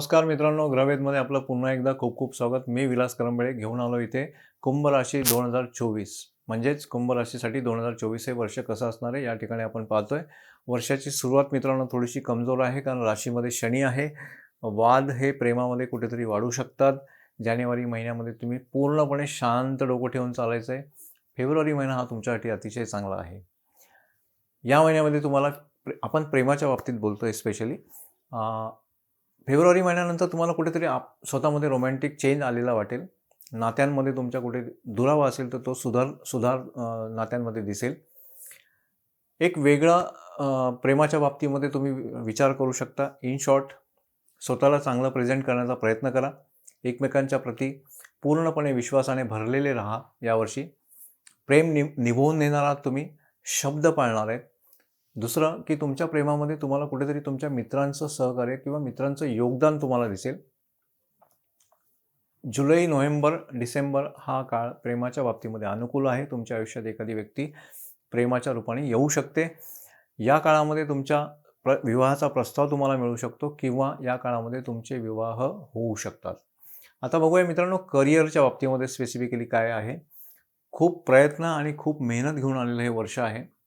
नमस्कार मित्रांनो ग्रहवेदमध्ये आपलं पुन्हा एकदा खूप खूप स्वागत. मी विलास करंबळे घेऊन आलो इथे कुंभ राशी दोन हजार चोवीस. म्हणजेच कुंभ राशीसाठी दोन हजार चोवीस हे वर्ष कसं असणार आहे या ठिकाणी आपण पाहतोय. वर्षाची सुरुवात मित्रांनो थोडीशी कमजोर आहे कारण राशीमध्ये शनी आहे. वाद हे प्रेमामध्ये कुठेतरी वाढू शकतात. जानेवारी महिन्यामध्ये तुम्ही पूर्णपणे शांत डोकं ठेवून चालायचं आहे फेब्रुवारी महिना हा तुमच्यासाठी अतिशय चांगला आहे. या महिन्यामध्ये तुम्हाला प्रे- आपण प्रेमाच्या बाबतीत बोलतो आहे स्पेशली फेब्रुवारी महिन्यानंतर तुम्हाला कुठेतरी आप स्वतःमध्ये रोमॅन्टिक चेंज आलेला वाटेल. नात्यांमध्ये तुमच्या कुठे दुरावा असेल तर तो सुधार सुधार नात्यांमध्ये दिसेल. एक वेगळा प्रेमाच्या बाबतीमध्ये तुम्ही विचार करू शकता. इन शॉर्ट स्वतःला चांगलं प्रेझेंट करण्याचा प्रयत्न करा. एकमेकांच्या प्रती पूर्णपणे विश्वासाने भरलेले राहा यावर्षी. प्रेम नि निभवून नेणारा तुम्ही शब्द पाळणार आहेत. दुसरं की तुमच्या प्रेमामध्ये तुम्हाला कुठेतरी तुमच्या मित्रांचं सहकार्य किंवा मित्रांचं योगदान तुम्हाला दिसेल. जुलै नोव्हेंबर डिसेंबर हा काळ प्रेमाच्या बाबतीमध्ये अनुकूल आहे. तुमच्या आयुष्यात एखादी व्यक्ती प्रेमाच्या रूपाने येऊ शकते. या काळामध्ये तुमच्या प्र विवाहाचा प्रस्ताव तुम्हाला मिळू शकतो किंवा या काळामध्ये तुमचे विवाह होऊ शकतात. आता बघूया मित्रांनो करिअरच्या बाबतीमध्ये स्पेसिफिकली काय आहे? खूप प्रयत्न आणि खूप मेहनत घेऊन आलेलं हे वर्ष आहे.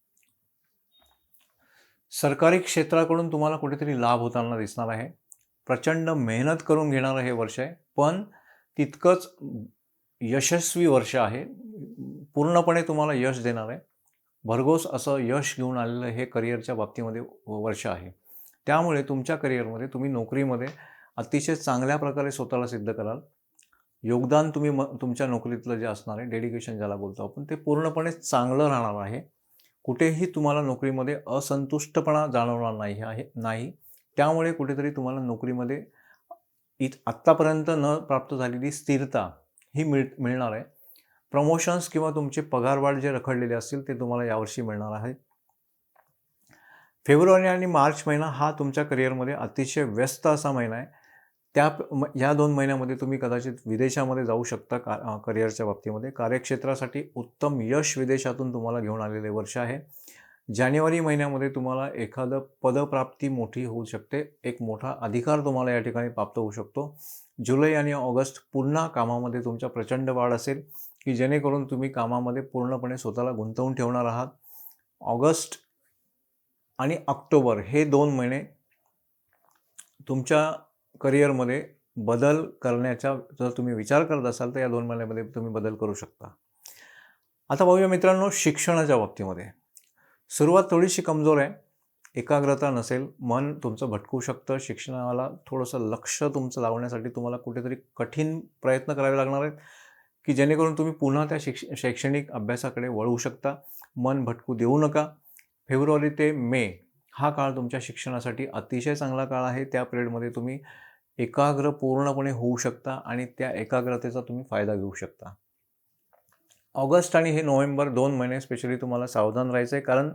सरकारी क्षेत्राकडून तुम्हाला कुठेतरी लाभ होताना दिसणार आहे. प्रचंड मेहनत करून घेणारं हे वर्ष आहे. पण तितकंच यशस्वी वर्ष आहे. पूर्णपणे तुम्हाला यश देणार आहे. भरघोस असं यश घेऊन आलेलं हे करिअरच्या बाबतीमध्ये वर्ष आहे. त्यामुळे तुमच्या करिअरमध्ये तुम्ही नोकरीमध्ये अतिशय चांगल्या प्रकारे स्वतःला सिद्ध कराल. योगदान तुम्ही म तुमच्या नोकरीतलं जे असणार आहे डेडिकेशन ज्याला बोलतो आपण ते पूर्णपणे चांगलं राहणार आहे. कुठेही तुम्हाला नोकरीमध्ये असंतुष्टपणा जाणवणार नाही आहे नाही. त्यामुळे कुठेतरी तुम्हाला नोकरीमध्ये इत आत्तापर्यंत न प्राप्त झालेली स्थिरता ही मिळ मिळणार आहे. प्रमोशन्स किंवा तुमचे पगारवाढ जे रखडलेले असतील ते तुम्हाला यावर्षी मिळणार आहे. फेब्रुवारी आणि मार्च महिना हा तुमच्या करिअरमध्ये अतिशय व्यस्त असा महिना आहे. त्या म- या दोन महिन्यामध्ये तुम्ही कदाचित विदेशामध्ये जाऊ शकता का करिअरच्या बाबतीमध्ये. कार्यक्षेत्रासाठी उत्तम यश विदेशातून तुम्हाला घेऊन आलेले वर्ष आहे. जानेवारी महिन्यामध्ये तुम्हाला एखादं पदप्राप्ती मोठी होऊ शकते. एक मोठा अधिकार तुम्हाला या ठिकाणी प्राप्त होऊ शकतो. जुलै आणि ऑगस्ट पुन्हा कामामध्ये तुमच्या प्रचंड वाढ असेल की जेणेकरून तुम्ही कामामध्ये पूर्णपणे स्वतःला गुंतवून ठेवणार आहात. ऑगस्ट आणि ऑक्टोबर हे दोन महिने तुमच्या करिअरमध्ये बदल करण्याचा जर तुम्ही विचार करत असाल तर या दोन महिन्यामध्ये तुम्ही बदल करू शकता. आता बघूया मित्रांनो शिक्षणाच्या बाबतीमध्ये. सुरुवात थोडीशी कमजोर आहे. एकाग्रता नसेल मन तुमचं भटकू शकतं शिक्षणाला थोडंसं लक्ष तुमचं लावण्यासाठी तुम्हाला कुठेतरी कठीण प्रयत्न करावे लागणार आहेत की जेणेकरून तुम्ही पुन्हा त्या शिक्ष शैक्षणिक अभ्यासाकडे वळू शकता. मन भटकू देऊ नका. फेब्रुवारी ते मे हा काळ तुमच्या शिक्षणासाठी अतिशय चांगला काळ आहे. त्या पिरियडमध्ये तुम्ही एकाग्र पूर्णपणे होऊ शकता आणि त्या एकाग्रतेचा तुम्ही फायदा घेऊ शकता. ऑगस्ट आणि हे नोव्हेंबर दोन महिने स्पेशली तुम्हाला सावधान राहायचं आहे कारण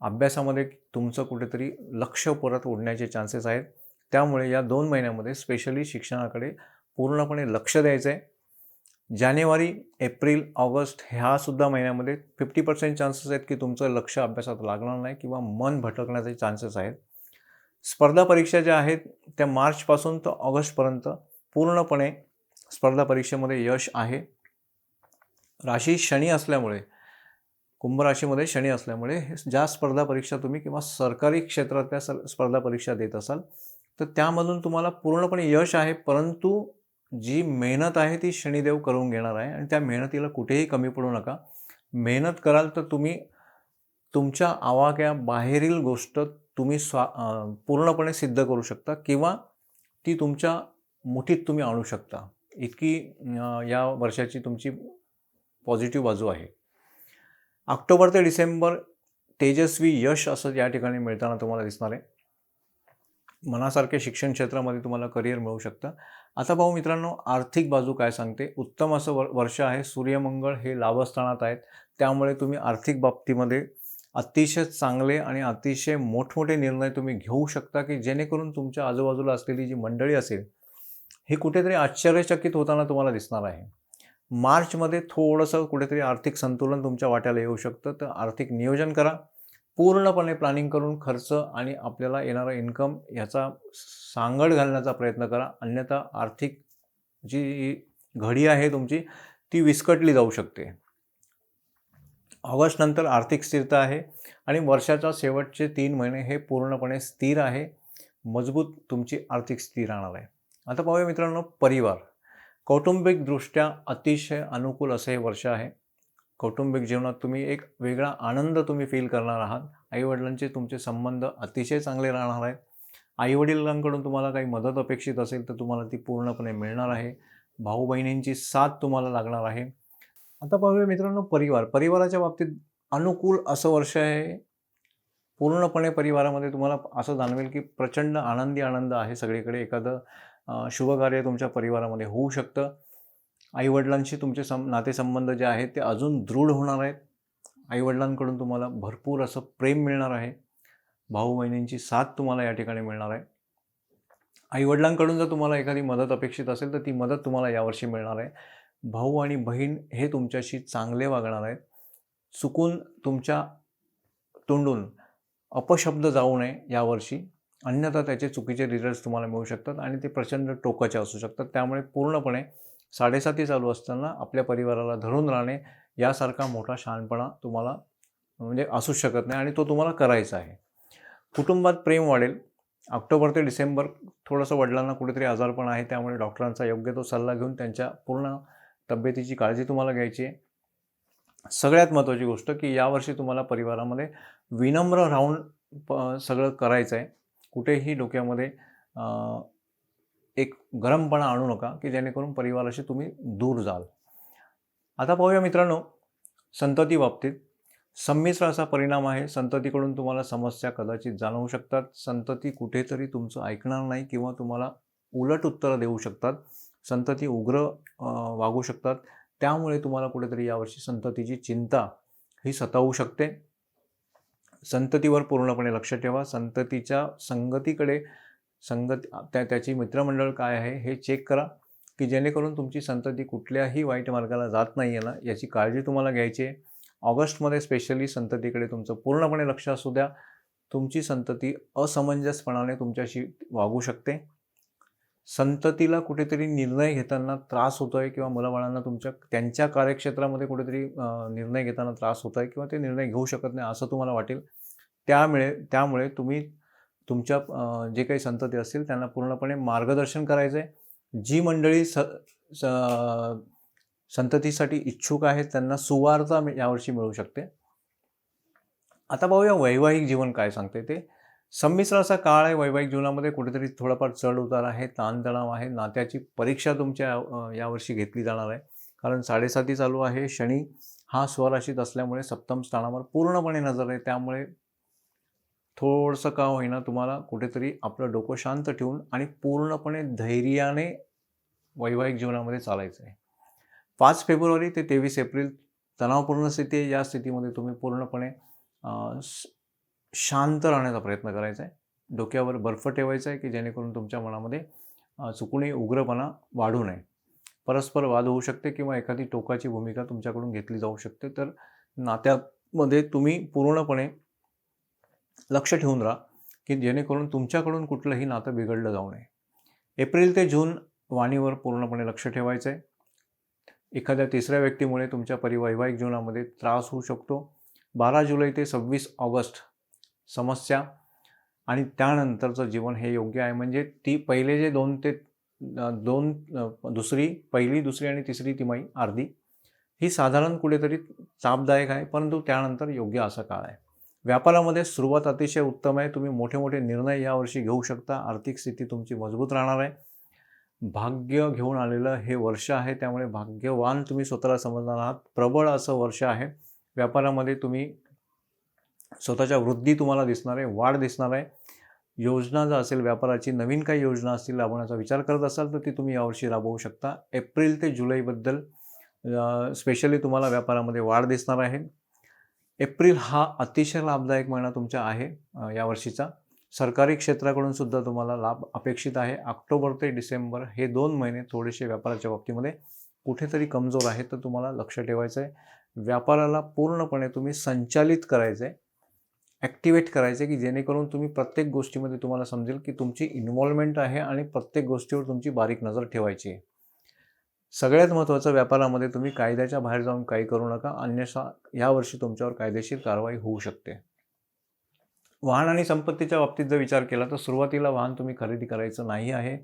अभ्यासामध्ये तुमचं कुठेतरी लक्ष परत ओढण्याचे चान्सेस आहेत. त्यामुळे या दोन महिन्यामध्ये स्पेशली शिक्षणाकडे पूर्णपणे लक्ष द्यायचं आहे जानेवारी एप्रिल ऑगस्ट ह्या सुद्धा महिन्यामध्ये फिफ्टी पर्सेंट चान्सेस आहेत की तुमचं लक्ष अभ्यासात लागणार नाही किंवा मन भटकण्याचे चान्सेस आहेत. स्पर्धा परीक्षा ज्या आहेत त्या मार्चपासून तर ऑगस्टपर्यंत पूर्णपणे स्पर्धा परीक्षेमध्ये यश आहे. राशी शनी असल्यामुळे कुंभराशीमध्ये शनी असल्यामुळे हे ज्या स्पर्धा परीक्षा तुम्ही किंवा सरकारी क्षेत्रातल्या सर स्पर्धा परीक्षा देत असाल तर त्यामधून तुम्हाला पूर्णपणे यश आहे परंतु जी मेहनत आहे ती शनिदेव करून घेणार आहे आणि त्या मेहनतीला कुठेही कमी पडू नका. मेहनत कराल तर तुम्ही तुमच्या आवाक्या बाहेरील गोष्ट तुम्ही स्वा पूर्णपणे सिद्ध करू शकता किंवा ती तुमच्या मुठीत तुम्ही आणू शकता. इतकी या वर्षाची तुमची पॉझिटिव्ह बाजू आहे. ऑक्टोबर ते डिसेंबर तेजस्वी यश असं या ठिकाणी मिळताना तुम्हाला दिसणार आहे. मनासारखे शिक्षण क्षेत्रामध्ये तुम्हाला करिअर मिळू शकतं. आता भाऊ मित्रांनो आर्थिक बाजू काय सांगते? उत्तम असं वर वर्ष आहे. सूर्यमंगळ हे लाभस्थानात आहेत. त्यामुळे तुम्ही आर्थिक बाबतीमध्ये अतिशय चांगले आणि अतिशय मोठमोठे निर्णय तुम्ही घेऊ शकता की जेणेकरून तुमच्या आजूबाजूला असलेली जी मंडळी असेल ही कुठेतरी आश्चर्यचकित होताना तुम्हाला दिसणार आहे. मार्चमध्ये थोडंसं कुठेतरी आर्थिक संतुलन तुमच्या वाट्याला येऊ शकतं. तर आर्थिक नियोजन करा. पूर्णपणे प्लॅनिंग करून खर्च आणि आपल्याला येणारा इन्कम याचा सांगड घालण्याचा प्रयत्न करा. अन्यथा आर्थिक जी घडी आहे तुमची ती विस्कटली जाऊ शकते. ऑगस्टनंतर आर्थिक स्थिरता आहे आणि वर्षाच्या शेवटचे तीन महिने हे पूर्णपणे स्थिर आहे. मजबूत तुमची आर्थिक स्थिती राहणार आहे. आता पाहूया मित्रांनो परिवार. कौटुंबिकदृष्ट्या अतिशय अनुकूल असे हे वर्ष आहे. कौटुंबिक जीवनात तुम्ही एक वेगळा आनंद तुम्ही फील करणार आहात. आईवडिलांचे तुमचे संबंध अतिशय चांगले राहणार आहेत. आईवडिलांकडून तुम्हाला काही मदत अपेक्षित असेल तर तुम्हाला ती पूर्णपणे मिळणार आहे. भाऊ बहिणींची साथ तुम्हाला लागणार आहे. आता पाहूया मित्रांनो परिवार. परिवाराच्या बाबतीत अनुकूल असं वर्ष आहे. पूर्णपणे परिवारामध्ये तुम्हाला असं जाणवेल की प्रचंड आनंदी आनंद आहे. सगळीकडे एखादं शुभकार्य तुमच्या परिवारामध्ये होऊ शकतं. आईवडिलांशी तुमचे सं नातेसंबंध जे आहेत ते अजून दृढ होणार आहेत. आईवडिलांकडून तुम्हाला भरपूर असं प्रेम मिळणार आहे. भाऊ बहिणींची साथ तुम्हाला या ठिकाणी मिळणार आहे. आईवडिलांकडून जर तुम्हाला एखादी मदत अपेक्षित असेल तर ती मदत तुम्हाला यावर्षी मिळणार आहे. भाऊ आणि बहीण हे तुमच्याशी चांगले वागणार आहेत. चुकून तुमच्या तोंडून अपशब्द जाऊ नये यावर्षी. अन्यथा त्याचे चुकीचे रिझल्ट्स तुम्हाला मिळू शकतात आणि ते प्रचंड टोकाचे असू शकतात. त्यामुळे पूर्णपणे साडेसाती चालू असताना आपल्या परिवाराला धरून राहणे यासारखा मोठा शहाणपणा तुम्हाला म्हणजे असूच शकत नाही आणि तो तुम्हाला करायचा आहे. कुटुंबात प्रेम वाढेल. ऑक्टोबर ते डिसेंबर थोडंसं वडिलांना कुठेतरी आजारपण आहे त्यामुळे डॉक्टरांचा योग्य तो सल्ला घेऊन त्यांच्या पूर्ण तब्येतीची काळजी तुम्हाला घ्यायची आहे. सगळ्यात महत्त्वाची गोष्ट की यावर्षी तुम्हाला परिवारामध्ये विनम्र राहून प सगळं करायचं आहे. कुठेही डोक्यामध्ये एक गरमपणा आणू नका की जेणेकरून परिवाराशी तुम्ही दूर जाल. आता पाहूया मित्रांनो संतती बाबतीत. संमिश्र असा परिणाम आहे संततीकडून तुम्हाला समस्या कदाचित जाणवू शकतात. संतती कुठेतरी तुमचं ऐकणार नाही किंवा तुम्हाला उलट उत्तरं देऊ शकतात. संतती उग्र वागू शकतात. त्यामुळे तुम्हाला कुठेतरी यावर्षी संततीची चिंता ही सतावू शकते. संततीवर पूर्णपणे लक्ष ठेवा. संततीच्या संगतीकडे संगत त्या त्याची मित्रमंडळ काय आहे हे चेक करा. की जेणेकरून तुमची संतती कुठल्याही वाईट मार्गाला जात नाही आहे ना याची काळजी तुम्हाला घ्यायची आहे. ऑगस्टमध्ये स्पेशली संततीकडे तुमचं पूर्णपणे लक्ष असू द्या. तुमची संतती असमंजसपणाने तुमच्याशी वागू शकते. संततीला कुठेतरी निर्णय घेताना त्रास होतो आहे किंवा मुलाबाळांना तुमच्या त्यांच्या कार्यक्षेत्रामध्ये कुठेतरी निर्णय घेताना त्रास होत आहे किंवा ते निर्णय घेऊ शकत नाही असं तुम्हाला वाटेल. त्यामुळे त्यामुळे तुम्ही तुमच्या जे काही संतती असतील त्यांना पूर्णपणे मार्गदर्शन करायचं आहे जी मंडळी स स- संततीसाठी इच्छुक आहेत त्यांना सुवार्ता यावर्षी मिळू शकते. आता पाहूया वैवाहिक जीवन काय सांगते ते. संमिश्र असा काळ आहे. वैवाहिक जीवनामध्ये कुठेतरी थोडाफार चढ उतार आहे ताणतणाव आहे. नात्याची परीक्षा तुमच्या यावर्षी घेतली जाणार आहे. कारण साडेसाती चालू आहे. शनी हा स्वराशीत असल्यामुळे सप्तम स्थानावर पूर्णपणे नजर आहे. त्यामुळे थोडंसं का होईना तुम्हाला कुठेतरी आपलं डोकं शांत ठेवून आणि पूर्णपणे धैर्याने वैवाहिक जीवनामध्ये चालायचं आहे. पाच फेब्रुवारी ते तेवीस एप्रिल तणावपूर्ण स्थिती आहे. या स्थितीमध्ये तुम्ही पूर्णपणे शांत राहण्याचा प्रयत्न करायचा आहे. डोक्यावर बर्फ ठेवायचा आहे की जेणेकरून तुमच्या मनामध्ये चुकूनही उग्रपणा वाढू नये. परस्पर वाद होऊ शकते किंवा एखादी टोकाची भूमिका तुमच्याकडून घेतली जाऊ शकते. तर नात्यामध्ये तुम्ही पूर्णपणे लक्ष ठेवून राहा की जेणेकरून तुमच्याकडून कुठलंही नातं बिघडलं जाऊ नये. एप्रिल ते जून वाणीवर पूर्णपणे लक्ष ठेवायचं आहे एखाद्या तिसऱ्या व्यक्तीमुळे तुमच्या परिवैवाहिक जीवनामध्ये त्रास होऊ शकतो. बारा जुलै ते सव्वीस ऑगस्ट समस्या आणि त्यानंतरचं जीवन हे योग्य आहे. म्हणजे ती पहिले जे दोन ते दोन दुसरी पहिली दुसरी आणि तिसरी तिमाही अर्धी ही साधारण कुठेतरी चापदायक आहे परंतु त्यानंतर योग्य असा काळ आहे. व्यापारामध्ये सुरुवात अतिशय उत्तम आहे. तुम्ही मोठे मोठे निर्णय यावर्षी घेऊ शकता. आर्थिक स्थिती तुमची मजबूत राहणार आहे. भाग्य घेऊन आलेलं हे वर्ष आहे. त्यामुळे भाग्यवान तुम्ही स्वतःला समजणार आहात. प्रबळ असं वर्ष आहे. व्यापारामध्ये तुम्ही स्वतःच्या वृद्धी तुम्हाला दिसणार आहे वाढ दिसणार आहे. योजना जर असेल व्यापाराची नवीन काही योजना असतील राबवण्याचा विचार करत असाल तर ती तुम्ही यावर्षी राबवू शकता. एप्रिल ते जुलैबद्दल स्पेशली तुम्हाला व्यापारामध्ये वाढ दिसणार आहे. एप्रिल हा अतिशय लाभदायक महिना तुमचा आहे यावर्षीचा. सरकारी क्षेत्राकडून सुद्धा तुम्हाला लाभ अपेक्षित आहे. ऑक्टोबर ते डिसेंबर हे दोन महिने थोडेसे व्यापाराच्या बाबतीमध्ये कुठेतरी कमजोर आहे तर तुम्हाला लक्ष ठेवायचं आहे व्यापाराला पूर्णपणे तुम्ही संचालित करायचं आहे ॲक्टिवेट करायचे की जेणेकरून तुम्ही प्रत्येक गोष्टीमध्ये तुम्हाला समजेल की तुमची इन्व्हॉल्वमेंट आहे आणि प्रत्येक गोष्टीवर तुमची बारीक नजर ठेवायची आहे. सगळ्यात महत्त्वाचं व्यापारामध्ये तुम्ही कायद्याच्या बाहेर जाऊन काही करू नका अन्यथा यावर्षी तुमच्यावर कायदेशीर कारवाई होऊ शकते. वाहन आणि संपत्तीच्या बाबतीत जर विचार केला तर सुरुवातीला वाहन तुम्ही खरेदी करायचं नाही आहे.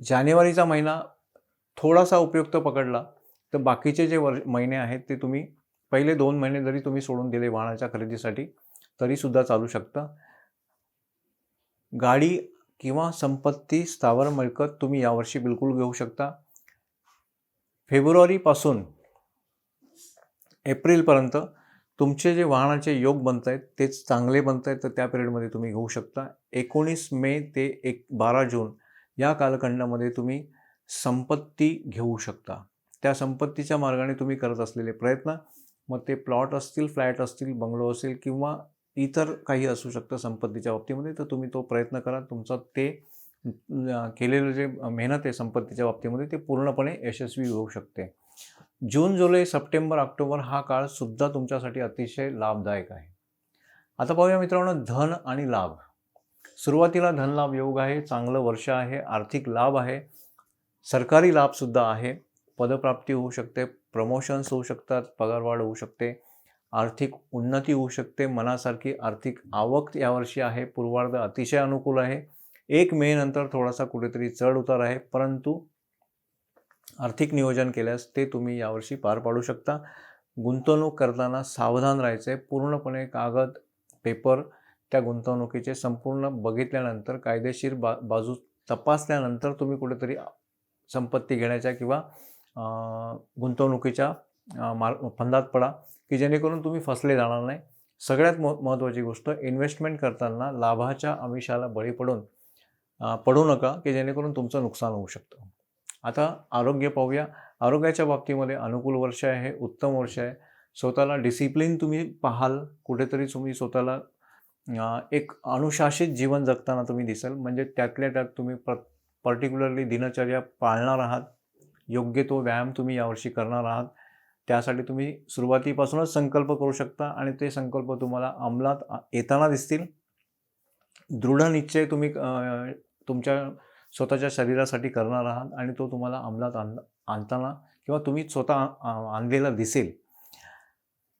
जानेवारीचा महिना थोडासा उपयुक्त पकडला तर बाकीचे जे वर्ष महिने आहेत ते तुम्ही पहिले दोन महिने जरी तुम्ही सोडून दिले वाहनाच्या खरेदीसाठी तरीसुद्धा चालू शकता. गाडी किंवा संपत्ती स्थावर मिळकत तुम्ही यावर्षी बिलकुल घेऊ शकता. फेब्रुवारीपासून एप्रिलपर्यंत तुमचे जे वाहनाचे योग बनत आहेत तेच चांगले बनत आहेत तर त्या पिरियडमध्ये तुम्ही घेऊ शकता. एकोणीस मे ते एक बारा जून या कालखंडामध्ये तुम्ही संपत्ती घेऊ शकता. त्या संपत्तीच्या मार्गाने तुम्ही करत असलेले प्रयत्न मग ते प्लॉट असतील फ्लॅट असतील बंगलो असेल किंवा इतर काही असू शकतं संपत्तीच्या बाबतीमध्ये तर तुम्ही तो प्रयत्न करा. तुमचा ते केलेलं जे मेहनत आहे संपत्तीच्या बाबतीमध्ये ते पूर्णपणे यशस्वी होऊ शकते. जून जुलै सप्टेंबर ऑक्टोबर हा काळ सुद्धा तुमच्यासाठी अतिशय लाभदायक आहे. आता पाहूया मित्रांनो धन आणि लाभ. सुरुवातीला धनलाभ योग आहे चांगलं वर्ष आहे आर्थिक लाभ आहे सरकारी लाभसुद्धा आहे. पदप्राप्ती होऊ शकते प्रमोशन्स होऊ शकतात पगारवाढ होऊ शकते आर्थिक उन्नती होऊ शकते मनासारखी आर्थिक आवक यावर्षी आहे पूर्वार्ध अतिशय अनुकूल आहे. एक मे नंतर थोडासा कुठेतरी चढ उतार आहे परंतु आर्थिक नियोजन केल्यास ते तुम्ही यावर्षी पार पाडू शकता. गुंतवणूक करताना सावधान राहायचं आहे पूर्णपणे कागद पेपर त्या गुंतवणुकीचे संपूर्ण बघितल्यानंतर कायदेशीर बा बाजू तपासल्यानंतर तुम्ही कुठेतरी संपत्ती घेण्याच्या किंवा गुंतवणुकीच्या माल मार फंदात पडा की जेणेकरून तुम्ही फसले जाणार नाही. सगळ्यात म महत्त्वाची गोष्ट इन्व्हेस्टमेंट करताना लाभाच्या आमिषाला बळी पडून पडू नका की जेणेकरून तुमचं नुकसान होऊ शकतं. आता आरोग्य पाहूया. आरोग्याच्या बाबतीमध्ये अनुकूल वर्ष आहे उत्तम वर्ष आहे. स्वतःला डिसिप्लिन तुम्ही पाहाल. कुठेतरी तुम्ही स्वतःला एक अनुशासित जीवन जगताना तुम्ही दिसाल. म्हणजे त्यातल्या त्यात तुम्ही प्र पर्टिक्युलरली दिनचर्या पाळणार आहात. योग्य तो व्यायाम तुम्ही यावर्षी करणार आहात. त्यासाठी तुम्ही सुरुवातीपासूनच संकल्प करू शकता आणि ते संकल्प तुम्हाला अंमलात येताना दिसतील. दृढ निश्चय तुम्ही तुमच्या स्वतःच्या शरीरासाठी करणार आहात आणि तो तुम्हाला अंमलात आण आणताना किंवा तुम्ही स्वतः आ- आणलेला दिसेल.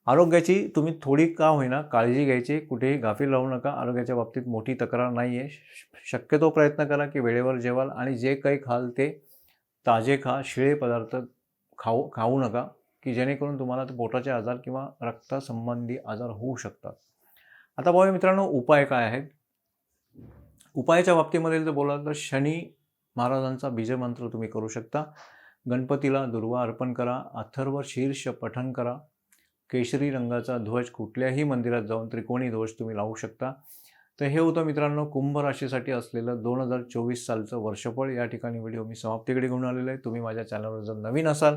आरोग्याची तुम्ही थोडी का होईना काळजी घ्यायची कुठेही गाफील राहू नका. आरोग्याच्या बाबतीत मोठी तक्रार नाही आहे शक्यतो प्रयत्न करा की वेळेवर जेवाल आणि जे काही खाल ते ताजे खा शिळे पदार्थ खाऊ खाऊ नका की जेणेकरून तुम्हाला ते पोटाचे आजार किंवा रक्तासंबंधी आजार होऊ शकतात. आता पाहूया मित्रांनो उपाय काय आहेत? उपायाच्या बाबतीमध्ये जर बोलाल तर शनी महाराजांचा बीजमंत्र तुम्ही करू शकता. गणपतीला दुर्वा अर्पण करा अथर्व शीर्ष पठण करा केशरी रंगाचा ध्वज कुठल्याही मंदिरात जाऊन त्रिकोणी ध्वज तुम्ही लावू शकता. तर हे होतं मित्रांनो कुंभ राशीसाठी असलेलं दोन हजार चोवीस सालचं वर्षफळ. या ठिकाणी व्हिडिओ मी समाप्तीकडे घेऊन आलेलो आहे. तुम्ही माझ्या चॅनलवर जर नवीन असाल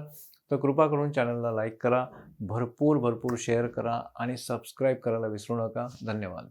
तर कृपा करून चॅनलला लाईक करा भरपूर भरपूर शेअर करा आणि सबस्क्राईब करायला विसरू नका. धन्यवाद.